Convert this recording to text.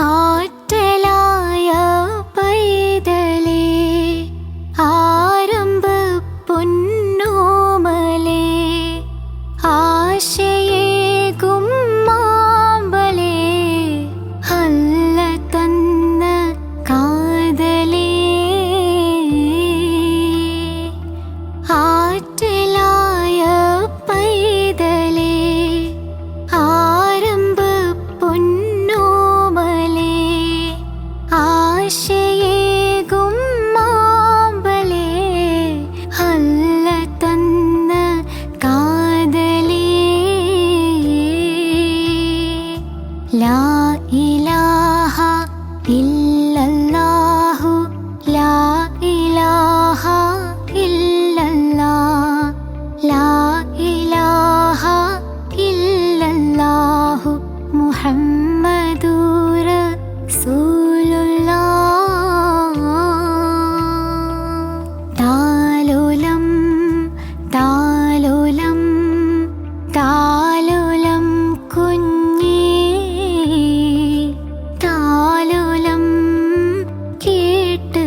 あ ആശയേകും മാമ്പലേ അല്ല തന്ന കാതലേ. ലാ ഇലാഹ ഇല്ലല്ലാഹു ലാ ഇലാഹ ഇല്ലല്ലാഹ് ലാ ഇലാഹ ഇല്ലല്ലാഹു മുഹമ്മദുർ കേട്ട് നീ ഉറങ്ങ